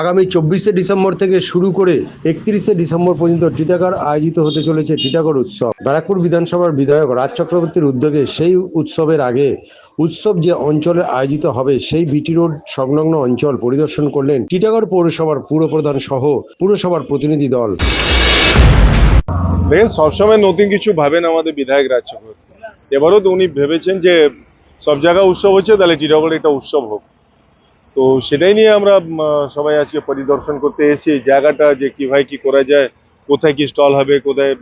আগামী চব্বিশে ডিসেম্বর থেকে শুরু করে একত্রিশে ডিসেম্বর পর্যন্ত টিটাগড় আয়োজিত হতে চলেছে টিটাগড় উৎসব। ব্যারাকপুর বিধানসভার বিধায়ক রাজ চক্রবর্তীর উদ্যোগে সেই উৎসবের আগে উৎসব যে অঞ্চলে আয়োজিত হবে, সেই বিটি রোড সংলগ্ন অঞ্চল পরিদর্শন করলেন টিটাগড় পৌরসভার পুরপ্রধান সহ পুরসভার প্রতিনিধি দল। দেখেন সবসময় নতুন কিছু ভাবেন আমাদের বিধায়ক রাজ চক্রবর্তী। এবারও তো উনি ভেবেছেন যে সব জায়গায় উৎসব হচ্ছে, তাহলে টিটাগড়ে একটা উৎসব হোক। তো সেটাই নিয়ে আমরা সবাই আজকে পরিদর্শন করতে এসেছি। জায়গাটা যে কীভাবে কি করা যায় কোথায় কি স্টল হবে কোথায়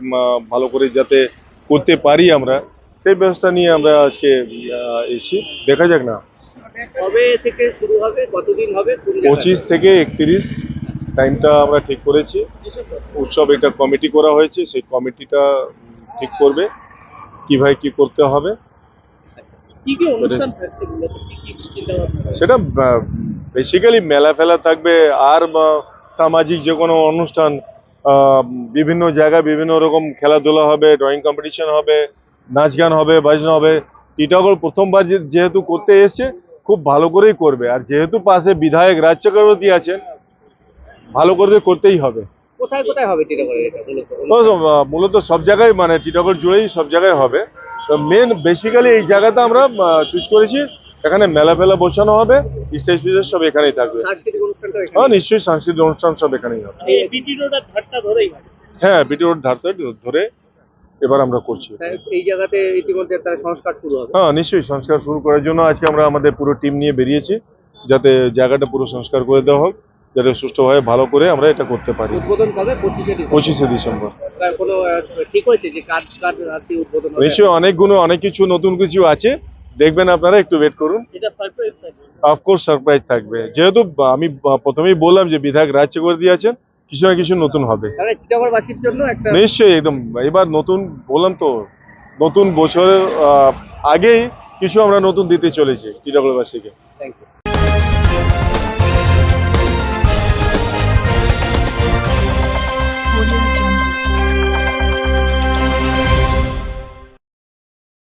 ভালো করে যাতে করতে পারি আমরা সেই ব্যবস্থা নিয়ে আমরা আজকে এসেছি। দেখা যাক না। কবে থেকে শুরু হবে কতদিন হবে পঁচিশ থেকে একত্রিশ টাইমটা আমরা ঠিক করেছি। উৎসব একটা কমিটি করা হয়েছে সেই কমিটিটা ঠিক করবে কীভাবে কি করতে হবে। সেটা বেসিক্যালি মেলা ফেলা থাকবে আর সামাজিক যে কোনো অনুষ্ঠান বিভিন্ন জায়গায় বিভিন্ন রকম খেলাধুলা হবে ড্রয়িং কম্পিটিশন হবে নাচ গান হবে বাজনা হবে। টিটাগড় প্রথমবার যেহেতু করতে এসছে খুব ভালো করেই করবে। আর যেহেতু পাশে বিধায়ক রাজ চক্রবর্তী আছেন ভালো করে করতেই হবে। কোথায় কোথায় হবে মূলত সব জায়গায় মানে টিটাগড় জুড়েই সব জায়গায় হবে। তো মেন বেসিক্যালি এই জায়গাটা আমরা চুজ করেছি। এখানে মেলা ফেলা বসানো হবে স্টেজ ফিজেস সব এখানেই থাকবে। হ্যাঁ নিশ্চয়ই সাংস্কৃতিক অনুষ্ঠান সব এখানেই হবে। ধারটা হ্যাঁ। বিটি রোড ধারতে ধরে এবার আমরা করছি। এই জায়গাতে ইতিমধ্যে তার সংস্কার শুরু হবে। হ্যাঁ নিশ্চয়ই সংস্কার শুরু করার জন্য আজকে আমরা আমাদের পুরো টিম নিয়ে বেরিয়েছি যাতে জায়গাটা পুরো সংস্কার করে দেওয়া হোক যাতে সুষ্ঠুভাবে ভালো করে আমরা এটা করতে পারি। উদ্বোধন কবে? পঁচিশে ডিসেম্বর। কোনো ঠিক হয়েছে যে কার কার উদ্বোধন নিশ্চয়ই অনেকগুলো অনেক কিছু নতুন কিছু আছে। দেখবেন আপনারা একটু ওয়েট করুন। অফকোর্স সারপ্রাইজ থাকবে। যেহেতু আমি প্রথমেই বললাম যে বিধায়ক রাজ্য করে দিয়েছেন কিছু না কিছু নতুন হবে। নিশ্চয়ই একদম। এবার নতুন বললাম তো নতুন বছরের আগেই কিছু আমরা নতুন দিতে চলেছি টিটাগড়বাসীকে থ্যাংক ইউ